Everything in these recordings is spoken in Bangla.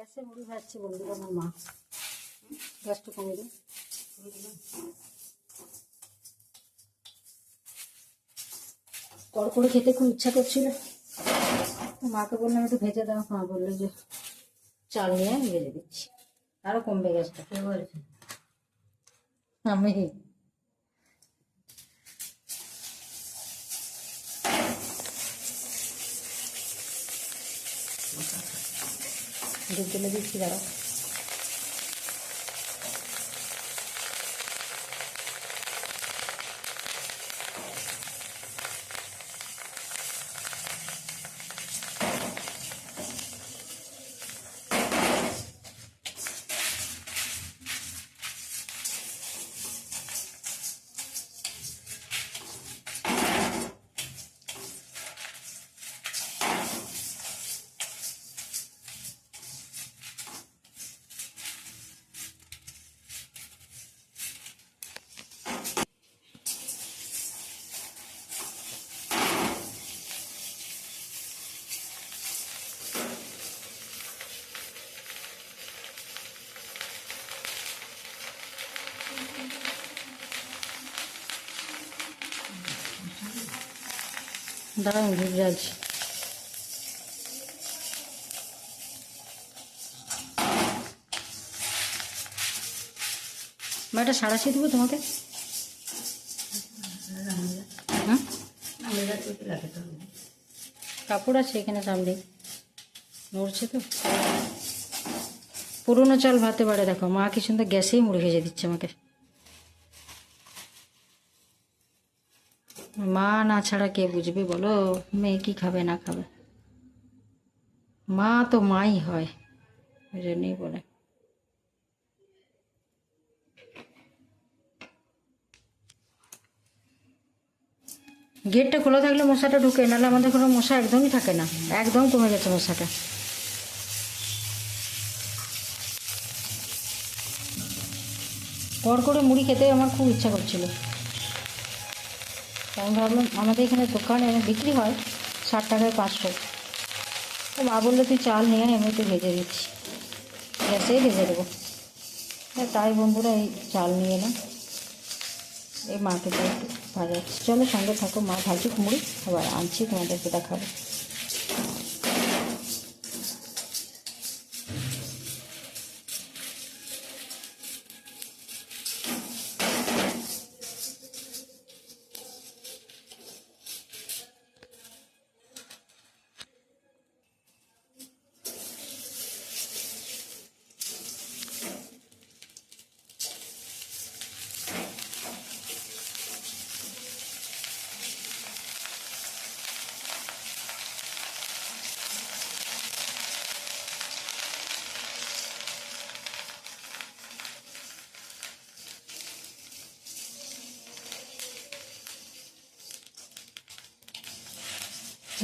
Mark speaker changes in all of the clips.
Speaker 1: গ্যাসে মুড়ি ভাজছে বন্ধুরা আমার মা। গ্যাসটা কমে দিই। কড় করে খেতে খুব ইচ্ছা করছিল। মাকে বললাম একটু ভেজে দাও। মা বলল যে চাল নিয়ে আমি ভেজে দিচ্ছি। আরও কমবে গ্যাসটা। কে বলছে? আমি। দুধ তুলে দিচ্ছি দাঁড়াও দুধ জ্বালছি মা এটা সাড়াশি দেবো তোমাকে? কাপড় আছে এখানে সামনে নড়ছে তো পুরোনো চাল ভাতে পারে দেখো মা কি সুন্দর গ্যাসেই মুড়ে ভেজে দিচ্ছে আমাকে মা না ছাড়া কে বুঝবে বলো? মেয়ে কি খাবে, না খাবে? মা তো মাই হয়। ওই জন্যই বলে। গেটটা খোলা থাকলে মশাটা ঢুকে, নাহলে আমাদের কোনো মশা একদমই থাকে না। একদম কমে গেছে মশাটা। কড় করে মুড়ি খেতে আমার খুব ইচ্ছা করছিল। আমি ভাবলাম আমাদের এখানে দোকানে বিক্রি হয় ষাট টাকায় পাঁচশো। তো মা বলল তুই চাল নিয়ে আয়, আমি একটু ভেজে দিচ্ছি। গ্যাসেই ভেজে দেবো। হ্যাঁ তাই বন্ধুরা এই চাল নিয়ে এলাম। এই মাকে একটু ভাজাচ্ছি। চলো সঙ্গে থাকো মা ভাজুক মুড়ি আবার আনছি তোমাদেরকে দেখাবো।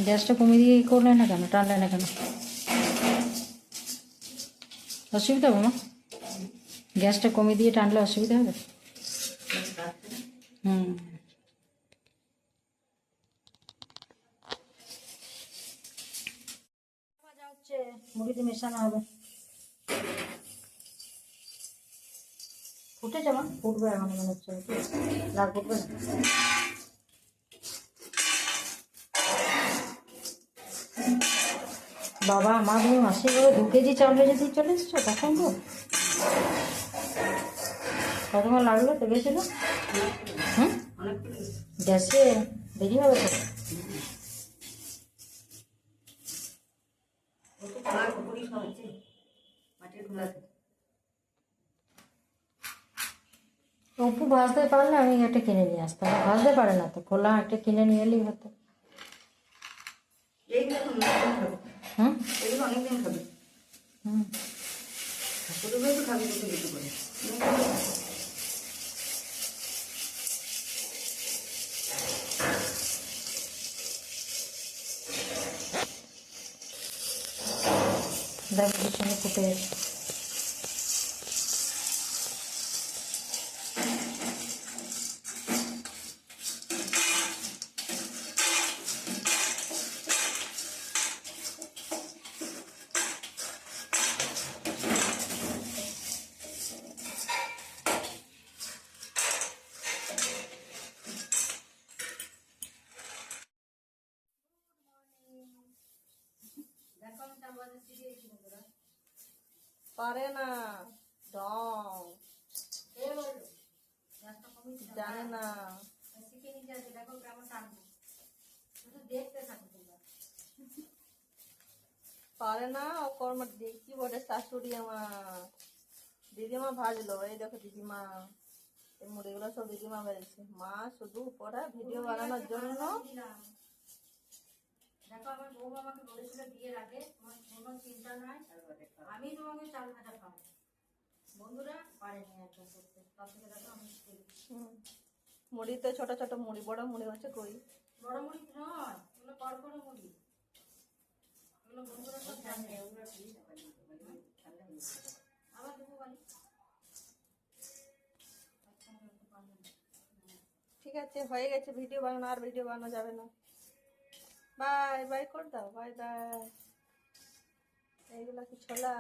Speaker 1: গ্যাসটা কমিয়ে দিয়ে করলে না কেন? টানলে না কেন? অসুবিধা হবে মা গ্যাসটা কমিয়ে দিয়ে টানলে অসুবিধা হবে? হুম। মুড়িতে মেশানো হবে। ফুটেছে মা? ফুটবে এখন মনে হচ্ছে। ফুটবে? বাবা, মা, তুমি মাসে করে দু কেজি চাল ভেজে চলে এসছো? তখন তো। কতক্ষণ লাগল তো গেছিল গ্যাসে দেরি হবে তো? অপু ভাজতে পারলে আমি একটা কিনে নিয়ে আসতাম। ভাজতে পারে না তো, খোলা একটা কিনে নিয়ে এলেই হতো।
Speaker 2: এইগুলো এখন অনেকদিন খাবে
Speaker 1: হুম
Speaker 2: এগুলো অনেকদিন খাবে
Speaker 1: হুম
Speaker 2: ছোটো ভাই তো খাবে দুটো দুটো করে
Speaker 1: দেখো পিছনে ফুটে গেছে
Speaker 3: পারে না। জানে না।
Speaker 1: শিখে নিয়ে যাচ্ছে দেখো কেমন টানবো। শুধু দেখতে থাকো তোমরা।
Speaker 3: পারে না ও কর্ম দেখি বটে শাশুড়ি আমার। দিদিমা ভাজলো এই দেখো দিদিমা। এই মুড়িগুলো সব দিদিমা ভেজেছে। মা শুধু উপরে ভিডিও বানানোর জন্য।
Speaker 1: দেখো আমার বউ আমাকে বলেছিল বিয়ের আগে। তোমার কোনো চিন্তা নাই। আমি তোমাকে চাল ভাজা খাব। বন্ধুরা পারেনি একদম করতে। তার থেকে দেখো আমি।
Speaker 3: মুড়ি তো ছোট ছোট মুড়ি বড় মুড়ি হচ্ছে কই?
Speaker 1: বড় মুড়ি নয় কড়কড়ো মুড়ি। বন্ধুরা সব জানে। আবার দেবো বাড়ি।
Speaker 3: ঠিক আছে হয়ে গেছে ভিডিও বানানো আর ভিডিও বানানো যাবে না। বাই বাই করে দাও বাই বাই। এইগুলা কি ছোলা?